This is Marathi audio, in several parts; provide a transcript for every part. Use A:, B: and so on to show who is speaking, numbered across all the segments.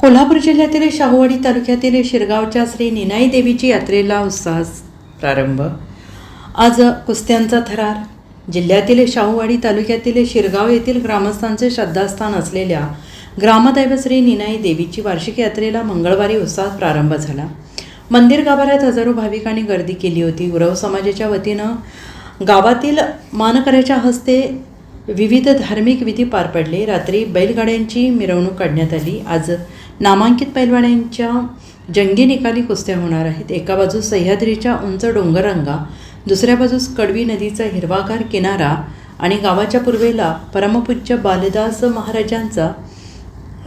A: कोल्हापूर जिल्ह्यातील शाहूवाडी तालुक्यातील शिरगावच्या श्री निनाई देवीची यात्रेला उत्साह प्रारंभ. आज कुस्त्यांचा थरार. जिल्ह्यातील शाहूवाडी तालुक्यातील शिरगाव येथील ग्रामस्थांचे श्रद्धास्थान असलेल्या ग्रामदैव श्री निनाई देवीची वार्षिक यात्रेला मंगळवारी उत्साहात प्रारंभ झाला. मंदिर गाभाऱ्यात हजारो भाविकांनी गर्दी केली होती. उरव समाजाच्या वतीनं गावातील मानकऱ्याच्या हस्ते विविध धार्मिक विधी पार पडले. रात्री बैलगाड्यांची मिरवणूक काढण्यात आली. आज नामांकित पैलवाड्यांच्या जंगी निकाली कुस्त्या होणार आहेत. एका बाजूस सह्याद्रीच्या उंच डोंगररांगा दुसऱ्या बाजूस कडवी नदीचा हिरवागार किनारा आणि गावाच्या पूर्वेला परमपूज्य बालदास महाराजांचा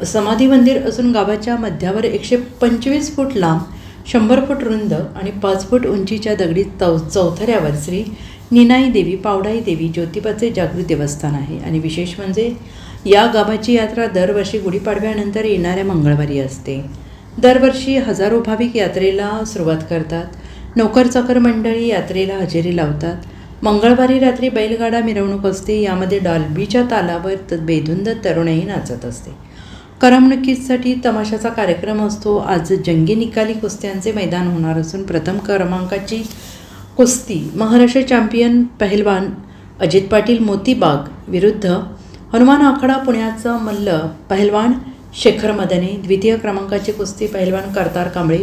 A: समाधी मंदिर असून गावाच्या मध्यावर एकशे पंचवीस फूट लांब शंभर फूट रुंद आणि पाच फूट उंचीच्या दगडी चौ चौथऱ्यावर श्री निनाई देवी पावडाई देवी ज्योतिबाचे जागृत देवस्थान आहे. आणि विशेष म्हणजे या गावाची यात्रा दरवर्षी गुढीपाडव्यानंतर येणाऱ्या मंगळवारी असते. दरवर्षी हजारो भाविक यात्रेला सुरुवात करतात. नोकरचाकर मंडळी यात्रेला हजेरी लावतात. मंगळवारी रात्री बैलगाडा मिरवणूक असते. यामध्ये डॉल्बीच्या तालावर बेधुंद तरुणही नाचत असते. करमणुकीसाठी तमाशाचा कार्यक्रम असतो. आज जंगी निकाली कुस्त्यांचे मैदान होणार असून प्रथम क्रमांकाची कुस्ती महाराष्ट्र चॅम्पियन पहिलवान अजित पाटील मोतीबाग विरुद्ध हनुमान आखाडा पुण्याचा मल्ल पहिलवान शेखर मदने द्वितीय क्रमांकाची कुस्ती पहिलवान करतार कांबळे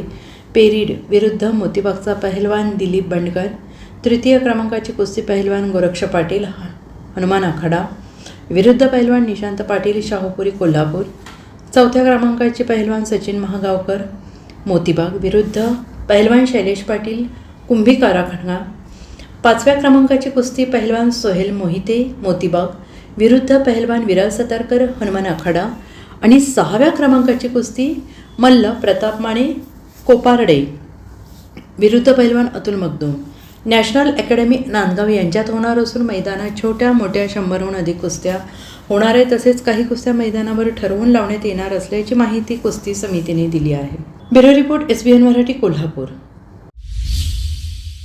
A: पेरीड विरुद्ध मोतीबागचा पहिलवान दिलीप बंडकर तृतीय क्रमांकाची कुस्ती पहिलवान गोरक्ष पाटील हनुमान आखाडा विरुद्ध पहिलवान निशांत पाटील शाहूपुरी कोल्हापूर चौथ्या क्रमांकाचे पहिलवान सचिन महागावकर मोतीबाग विरुद्ध पहिलवान शैलेश पाटील कुंभी काराखणगा पाचव्या क्रमांकाची कुस्ती पहिलवान सोहेल मोहिते मोतीबाग विरुद्ध पहिलवान विराज सतारकर हनुमान आखाडा आणि सहाव्या क्रमांकाची कुस्ती मल्ल प्रताप माने कोपारडे. विरुद्ध पैलवान अतुल मगदूम नॅशनल अकॅडमी नांदगाव यांच्यात होणार असून मैदानात छोट्या मोठ्या शंभरहून अधिक कुस्त्या होणार आहे तसेच काही कुस्त्या मैदानावर ठरवून लावण्यात येणार असल्याची माहिती कुस्ती समितीने दिली आहे. Bureau report S B N Marathi Kolhapur.